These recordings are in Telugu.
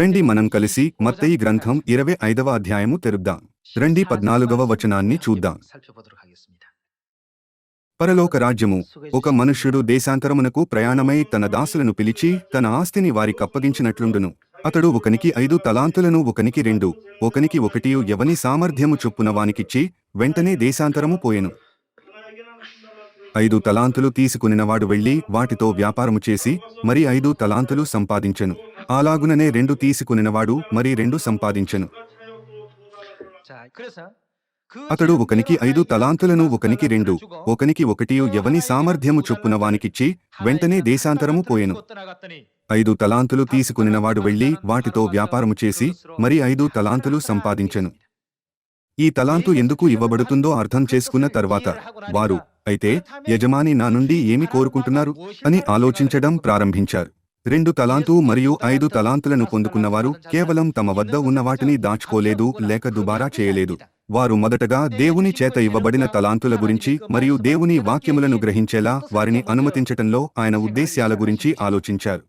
రండి మనం కలిసి మత్తయి గ్రంథం ఇరవై ఐదవ అధ్యాయము తెరుద్దాం. రండి పద్నాలుగవ వచనాన్ని చూద్దాం. పరలోక రాజ్యము ఒక మనుష్యుడు దేశాంతరమునకు ప్రయాణమై తన దాసులను పిలిచి తన ఆస్తిని వారికప్పగించినట్లుండును అతడు ఒకనికి ఐదు తలాంతులను ఒకనికి రెండు ఒకనికి ఒకటియు ఎవని సామర్థ్యము చొప్పున వానికిచ్చి వెంటనే దేశాంతరము పోయెను. ఐదు తలాంతులు తీసుకునినవాడు వెళ్ళి వాటితో వ్యాపారము చేసి మరి ఐదు తలాంతులు సంపాదించెను. అలాగుననే రెండు తీసుకునినవాడు మరి రెండు సంపాదించెను. అతడు ఒకనికి ఐదు తలాంతులను ఒకనికి రెండు ఒకనికి ఒకటియు ఎవని సామర్థ్యము చొప్పున వానికిచ్చి వెంటనే దేశాంతరము పోయెను. ఐదు తలాంతులు తీసుకునినవాడు వెళ్ళి వాటితో వ్యాపారము చేసి మరి ఐదు తలాంతులు సంపాదించెను. ఈ తలాంతు ఎందుకు ఇవ్వబడుతుందో అర్థం చేసుకున్న తర్వాత వారు అయితే యజమాని నా నుండి ఏమి కోరుకుంటున్నారు? అని ఆలోచించడం ప్రారంభించారు. రెండు తలాంతు మరియు ఐదు తలాంతులను పొందుకున్నవారు కేవలం తమ వద్ద ఉన్న వాటిని దాచుకోలేదు లేక దుబారా చేయలేదు. వారు మొదటగా దేవుని చేత ఇవ్వబడిన తలాంతుల గురించి మరియు దేవుని వాక్యములను గ్రహించేలా వారిని అనుమతించటంలో ఆయన ఉద్దేశ్యాల గురించి ఆలోచించారు.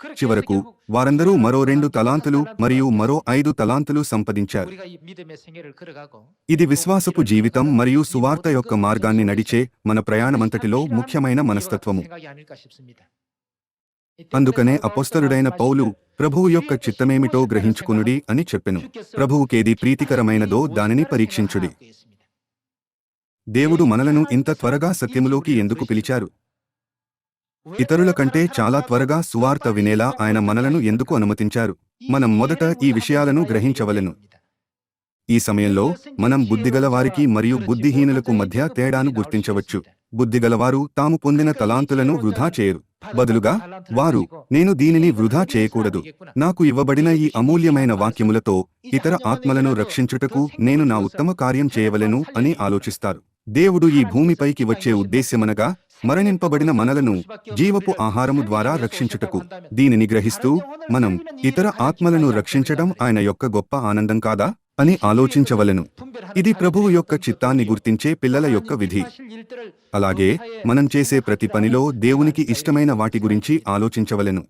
చివరకు వారందరూ మరో రెండు తలాంతులు మరియు మరో ఐదు తలాంతులు సంపాదించారు. ఇది విశ్వాసపు జీవితం మరియు సువార్త యొక్క మార్గాన్ని నడిచే మన ప్రయాణమంతటిలో ముఖ్యమైన మనస్తత్వము. అందుకనే అపోస్తలుడైన పౌలు ప్రభువు యొక్క చిత్తమేమిటో గ్రహించుకునుడి అని చెప్పెను. ప్రభువుకేది ప్రీతికరమైనదో దానిని పరీక్షించుడి. దేవుడు మనలను ఇంత త్వరగా సత్యములోకి ఎందుకు పిలిచారు? ఇతరుల కంటే చాలా త్వరగా సువార్త వినేలా ఆయన మనలను ఎందుకు అనుమతించారు? మనం మొదట ఈ విషయాలను గ్రహించవలెను. ఈ సమయంలో మనం బుద్ధిగల వారికి మరియు బుద్ధిహీనులకు మధ్య తేడాను గుర్తించవచ్చు. బుద్ధిగలవారు తాము పొందిన తలాంతులను వృధా చేయరు. బదులుగా వారు నేను దీనిని వృధా చేయకూడదు. నాకు ఇవ్వబడిన ఈ అమూల్యమైన వాక్యములతో ఇతర ఆత్మలను రక్షించుటకు నేను నా ఉత్తమ కార్యం చేయవలెను అని ఆలోచిస్తారు. దేవుడు ఈ భూమిపైకి వచ్చే ఉద్దేశ్యమనగా మరణింపబడిన మనలను జీవపు ఆహారము ద్వారా రక్షించుటకు దీనిని గ్రహిస్తూ మనం ఇతర ఆత్మలను రక్షించడం ఆయన యొక్క గొప్ప ఆనందం కాదా? అని ఆలోచించవలెను. ఇది ప్రభువు యొక్క చిత్తాన్ని గుర్తించే పిల్లల యొక్క విధి. అలాగే మనం చేసే ప్రతి పనిలో దేవునికి ఇష్టమైన వాటి గురించి ఆలోచించవలెను.